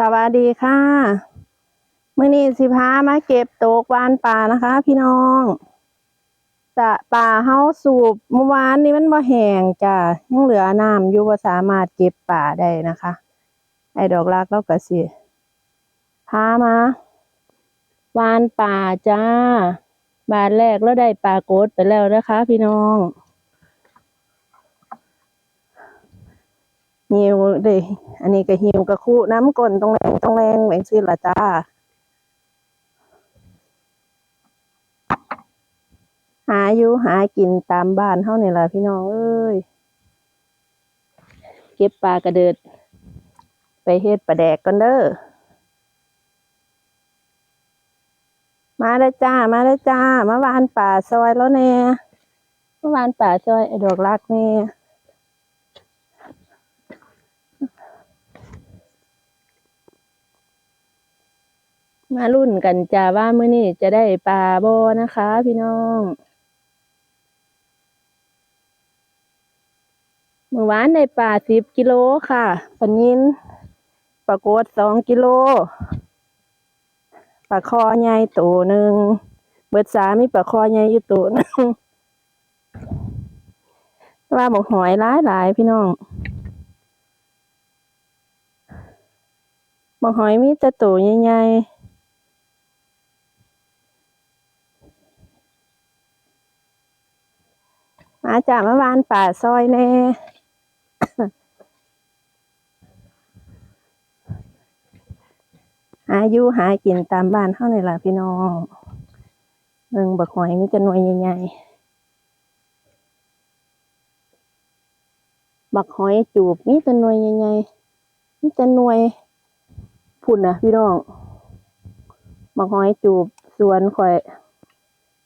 สวัสดีค่ะเมื่อนี้สิพามาเก็บโตกวานป่านะคะ พี่น้องจะป่าเฮาสูบเมื่อวานนี้มันบ่แห้งจ้ะยังเหลือน้ำอยู่บ่สามารถเก็บป่าได้นะคะ ไอ้ดอกรักเราก็สิพามาวานป่าจ้า บาทแรกแล้วได้ปลาโกดไปแล้วนะคะ พี่น้อง หิวเด้อันนี้ก็หิวกระคู่น้ำก่นตรงแรงตรงแรงแหวงสิละจ้าหาอยู่หากินตามบ้านเฮานี่ล่ะพี่น้องเอ้ยเก็บปลากระเดิด ไปเฮ็ดปลาแดกก่อนเด้อมาแล้วจ้า มาแล้วจ้ามาวานป่าซอยแล้วแน่มาวานป่าซอยไอ้ดอกรักแน่ มารุ่นกันจ้าว่ามื้อนี้จะได้ปลาบ่นะคะ พี่น้อง เมื่อวานได้ปลาสิบกิโลค่ะปลานินปลาโกดสองกิโลปลาคอใหญ่ตัวหนึ่งเบิดสามมีปลาคอใหญ่อยู่ตัวหนึ่งว่าหมกหอยหลายหลายพี่น้องหมกหอยมีแต่ตัวใหญ่ๆ มาจากเมื่อวานป่าซอยแน่หาอยู่หากินตามบ้านเท่านี่ล่ะพี่น้องเมืองบักหอยมีจะหน่วยใหญ่ๆบักหอยจูบมีแต่หน่วยใหญ่ๆมีแต่หน่วยพุ่นนะพี่น้องบักหอยจูบสวนข่อย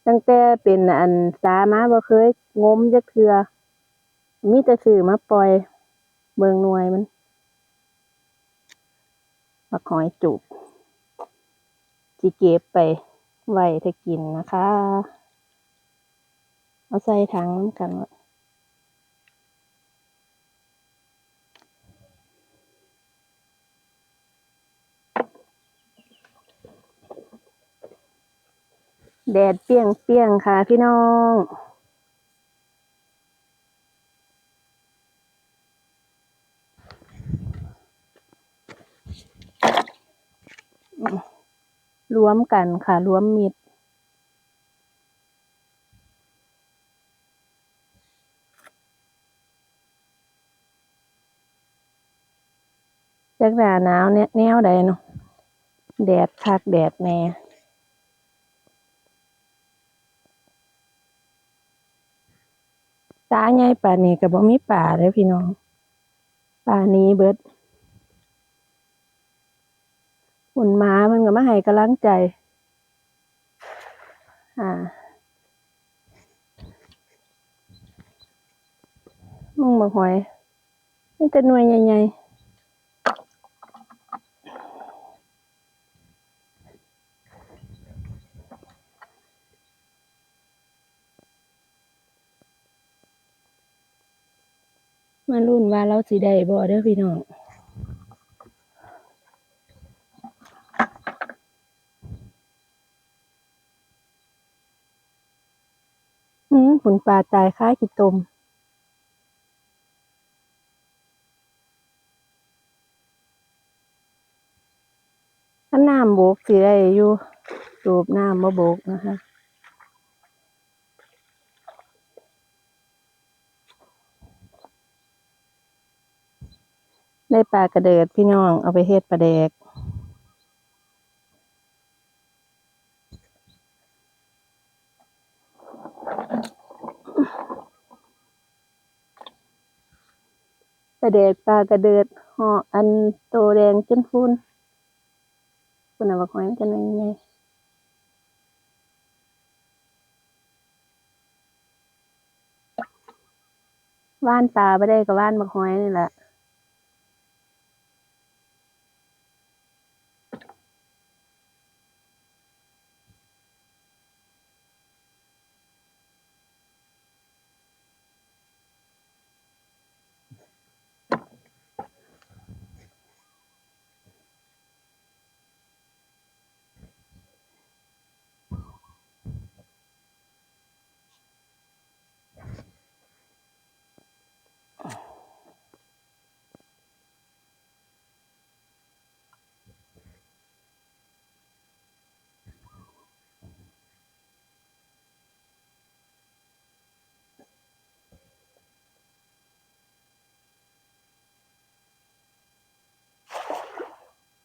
ตั้งแต่เป็นอันสามาบ่เคยงมจักเทือมีแต่ซื้อมาปล่อย เบิงหน่วยมันมาคอยจุบจิเก็บไปไว้ถ้ากินนะคะ เอาใส่ถังน้ำกันไว้ แดดเปียงเปียงค่ะพี่น้องรวมกันค่ะรวมมิตรจักหนาหนาวเนี่ยแนวใดเนาะแดดคักแดดแน่ ตาใหญ่ป่านนี้ก็บ่มีป่าเลยพี่น้องป่านี้เบิดหุ่นม้ามันก็มาให้กำลังใจ อ่ามึงบักหอยนี่แต่หน่วยใหญ่ๆ มารุ่นว่าเราสิได้บ่เด้อพี่น้องอืมผลปลาตายค่ายกี่ตมถ้าน้ำบกสิได้อยู่สูบน้ำบ่บกนะคะ ได้ปลากระเดิดพี่น้องเอาไปเฮ็ดปลาแดก ปลาแดกปลากระเดิดห่ออันโตแดงจนฟุ้นคุณน่ะบอกหอยมันจะยังไงว่านปลาไม่ได้ก็ว่านบักหอยนี่แหละ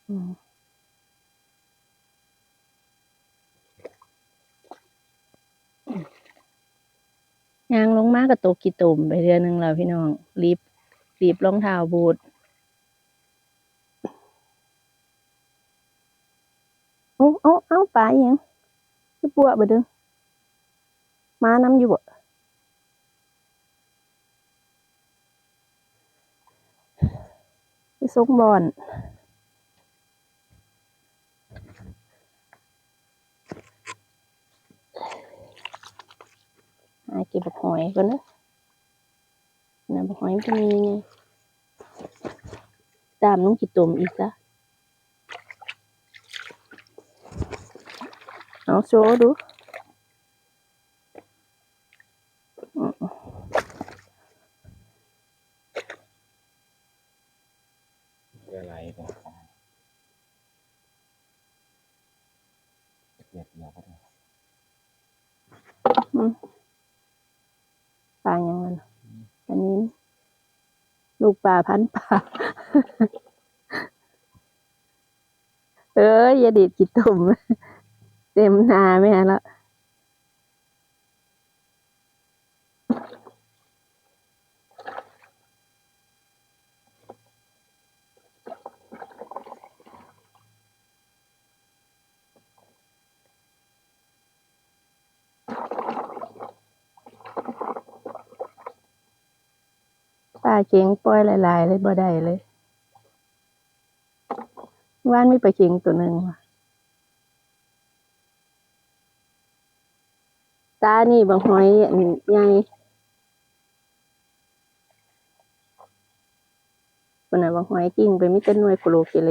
ยางลงมากระตกกี่ตุ่มไปเดือนหนึ่งแล้วพี่น้องรีบรีบรองเท้าบูทโอ้เอาเอาปลาอหยังคือปัวบดึงมาน้ำอยู่บ่คือซกบอน หาเก็บบักหอยก่อนนะนะบักหอยมันจะมีไงตามน้องกิตุ่มอีกซะเอาโชว์ดูอืมเรืออะไรบบเปียกเดียวก็ได้ ปลายังมันอันนี้ ลูกปลาพันปลาเอ้ยอย่าดีดกิตุ่ม เต็มนาแม่แล้ว เข็งปล่อยหลายๆเลยบ่ได้เลยว่านมีปลาเข็งตัวหนึ่งว่ะตานี่บางหอยใหญ่คนน่ะบางหอยกิ่งไปมิเตนหน่วยโคโลเกเล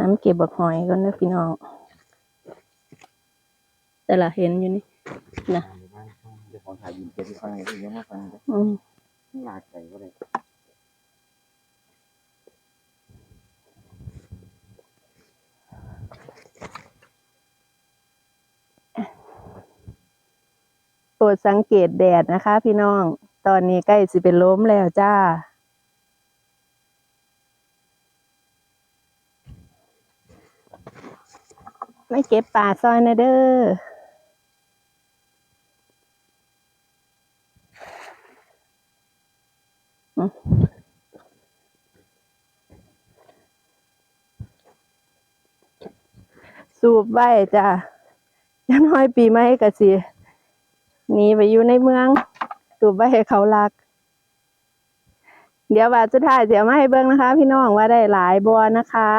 น้ำเก็บบักหอยก่อนนะพี่น้อง แต่ละเห็นอยู่นี่นะเดี๋ยวของถ่ายยินเก็บที่เลยเดี๋ยวมาฟังเลยอืมลากใจก็ได้โปรดสังเกตแดดนะคะ พี่น้อง ตอนนี้ใกล้สิเป็นล้มแล้วจ้า ไม่เก็บป่าซอยนะเด้อสูบไว้จ้าจะน้อยปีใหม่กะสิหนีไปอยู่ในเมือง สูบไว้ให้เขารัก เดี๋ยวว่าสุดท้ายเดี๋ยวมาให้เบิ่งนะคะ พี่น้องว่าได้หลายบัวนะคะ